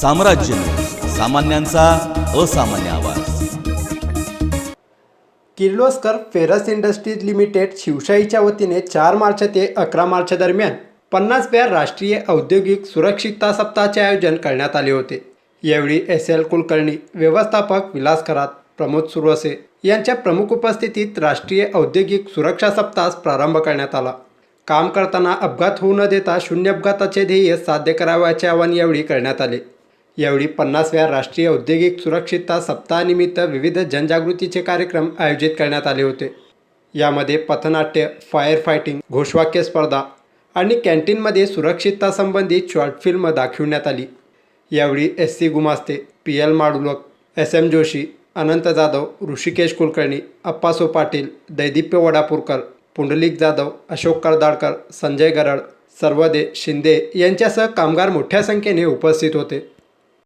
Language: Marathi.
साम्राज्य सामान्यांचा असामान्य आवाज. किर्लोस्कर फेरस इंडस्ट्रीज लिमिटेड शिवशाहीच्या वतीने चार मार्च ते अकरा मार्च दरम्यान पन्नासव्या राष्ट्रीय औद्योगिक सुरक्षितता सप्ताहाचे आयोजन करण्यात आले होते. यावेळी एस एल कुलकर्णी व्यवस्थापक विलास खरात प्रमोद सुरवसे यांच्या प्रमुख उपस्थितीत राष्ट्रीय औद्योगिक सुरक्षा सप्ताह प्रारंभ करण्यात आला. काम करताना अपघात होऊ न देता शून्य अपघाताचे ध्येय साध्य करावयाचे आवाहन यावेळी करण्यात आले. यावेळी पन्नासव्या राष्ट्रीय औद्योगिक सुरक्षितता सप्ताहानिमित्त विविध जनजागृतीचे कार्यक्रम आयोजित करण्यात आले होते. यामध्ये पथनाट्य फायर फायटिंग घोषवाक्य स्पर्धा आणि कॅन्टीनमध्ये सुरक्षितता संबंधित शॉर्ट फिल्म दाखविण्यात आली. यावेळी S C Gumaste P L Madulak S M Joshi Anant Jadhav Rishikesh Kulkarni Appaso Patil Daidipya Wadapurkar Pundalik Jadhav Ashok Kardadkar Sanjay Garad Sarvade Shinde यांच्यासह कामगार मोठ्या संख्येने उपस्थित होते.